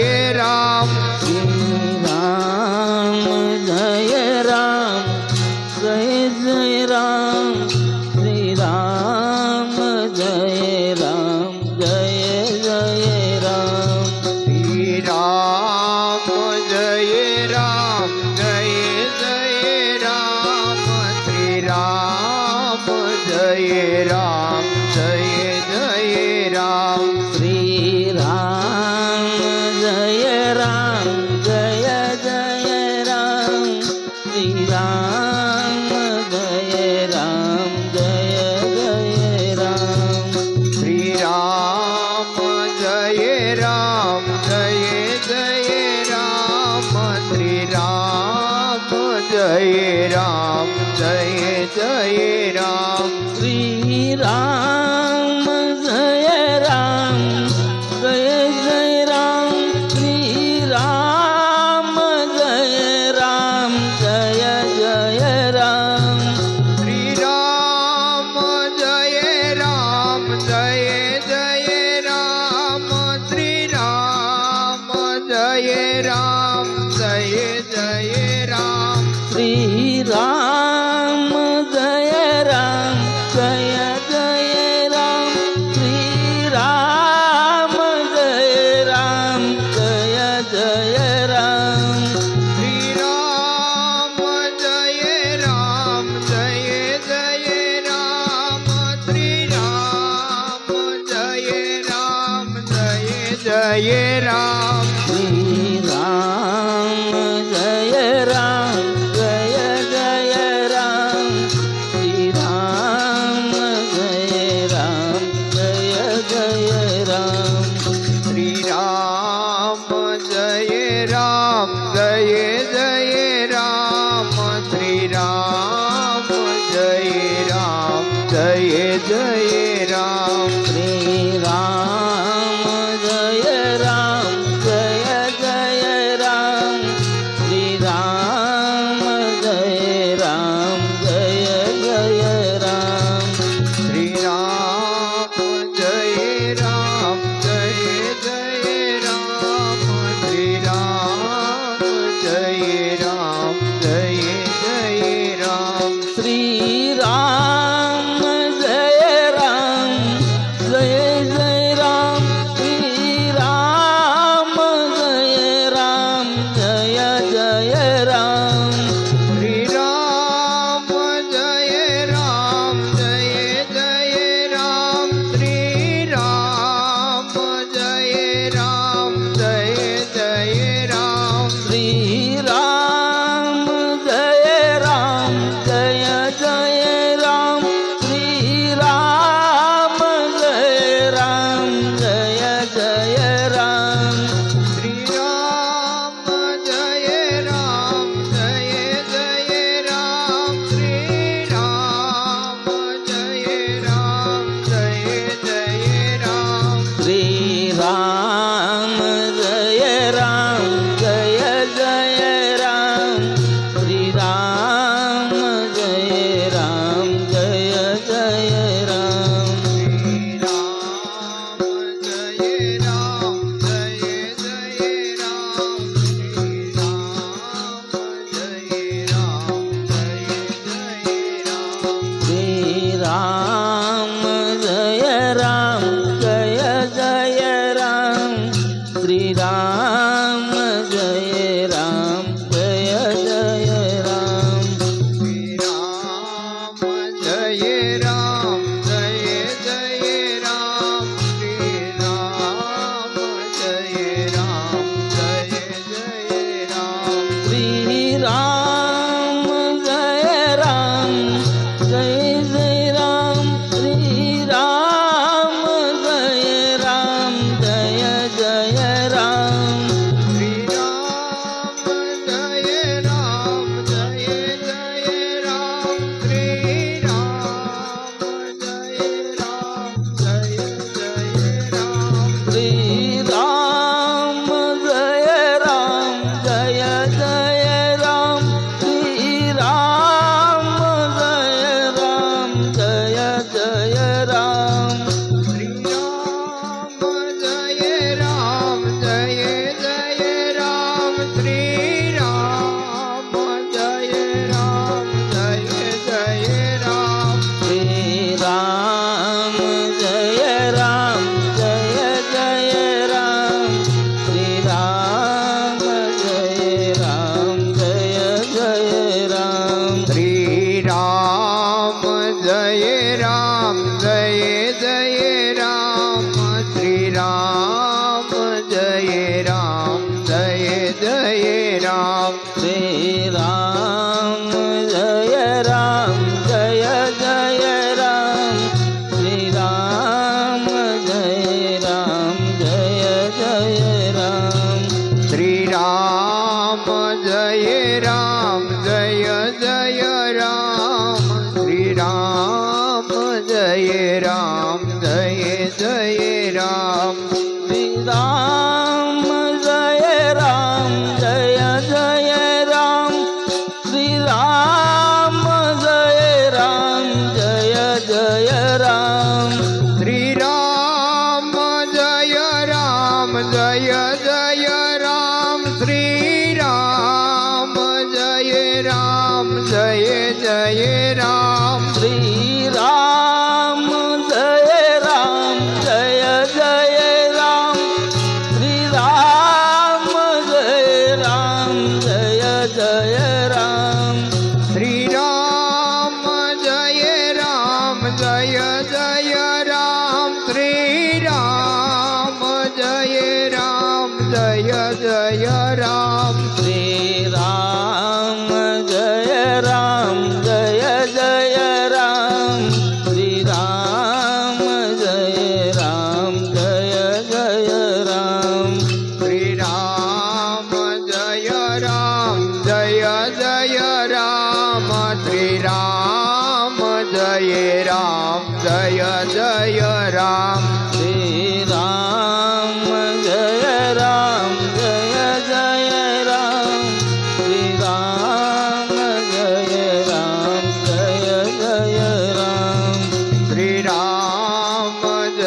get up. Shriram जय राम राम जय say it humbly.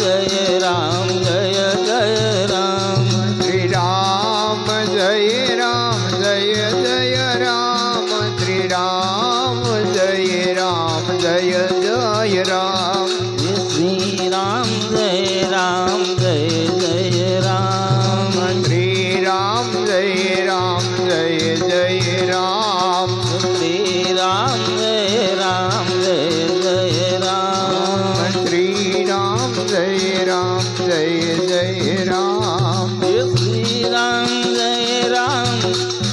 जय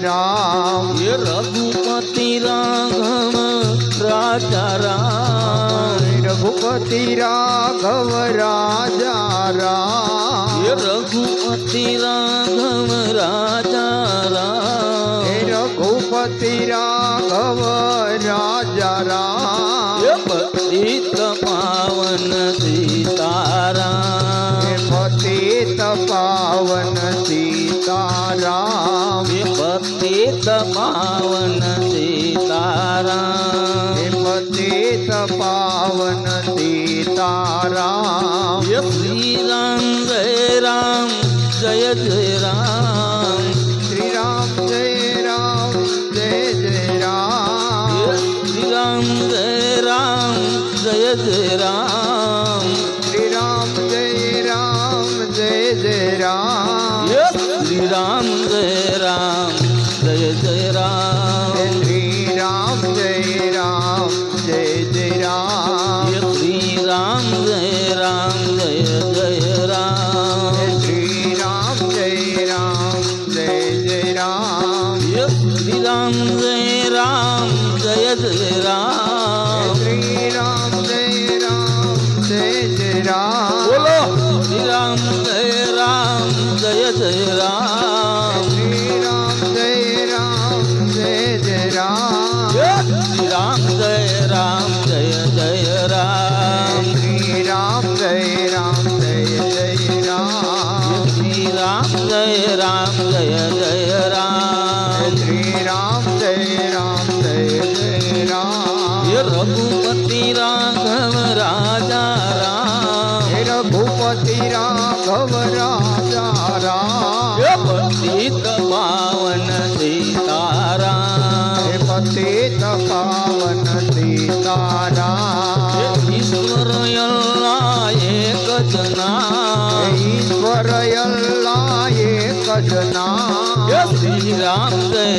રામ. હે રઘુપતિ રાઘવ રાજા રામ. રઘુપતિ રાઘવ રાજા રામ. હે રઘુપતિ રાઘવ રાજા રામ. હે રઘુપતિ રાઘવ રાજા રામ. પતિત પાવન જય રામ જય જય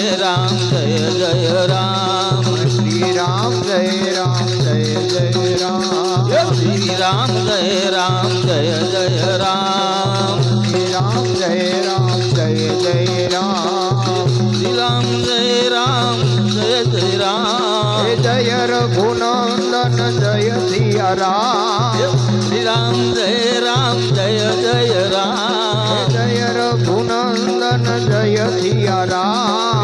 જય રામ જય જય રામ. શ્રી રામ જય રામ જય જય રામ. શ્રી રામ જય રામ જય જય રામ. શ્રી રામ જય રામ જય જય રામ. શ્રી રામ જય રામ જય જય રામ. જય રઘુનંદન જય સિયા રામ શ્રી રામ જય રામ જય જય રામ. જય રઘુનંદન જય સિયા રામ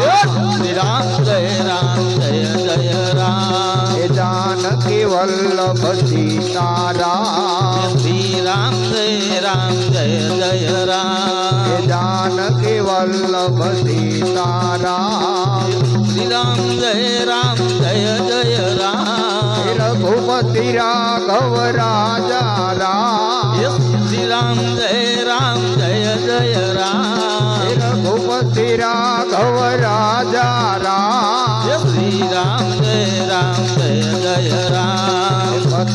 હે જાનકી વલ્લભ સીતારામ શ્રી રામ જય રામ જય જય રામ. જાનકી વલ્લભ સીતારામ શ્રી રામ જય રામ જય જય રામ. રઘુપતિ રાઘવ રાજા રામ શ્રી રામ જય રામ જય જય રામ. રઘુપતિ રાઘવ રાજા રામ શ્રી રામ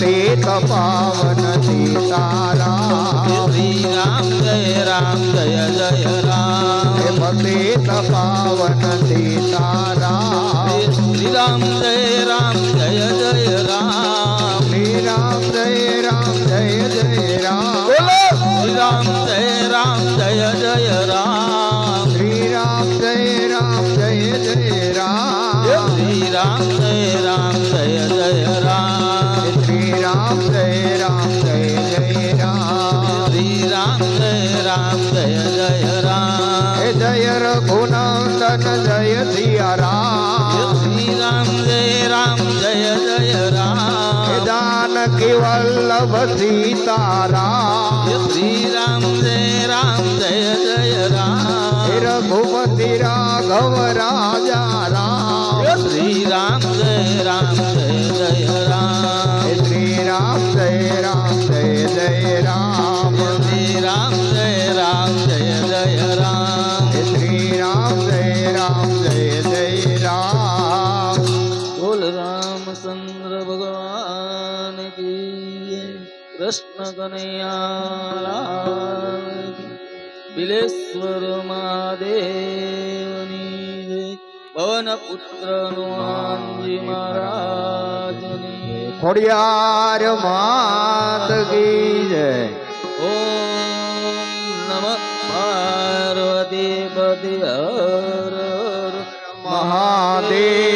પતિત પાવન હે સીતારામ શ્રી રામ જય રામ જય જય રઘુનંદન જય સિયા રામ શ્રી રામ જય રામ જય જય રામ જાનકી વલ્લભ સીતારામ શ્રી રામ જય રામ જય જય રામ રઘુપતિ રાઘવ રાજા રામ શ્રી રામ જય રામ જય જય રામ શ્રી રામ કૃષ્ણ કનૈયા બિલેશ્વર મહાદેવની ભવન પુત્ર હનુમાનજી મહારાજની ખોડિયાર માત કી જય. ઓમ નમ પાર્વતી પતિ હર. મહાદેવ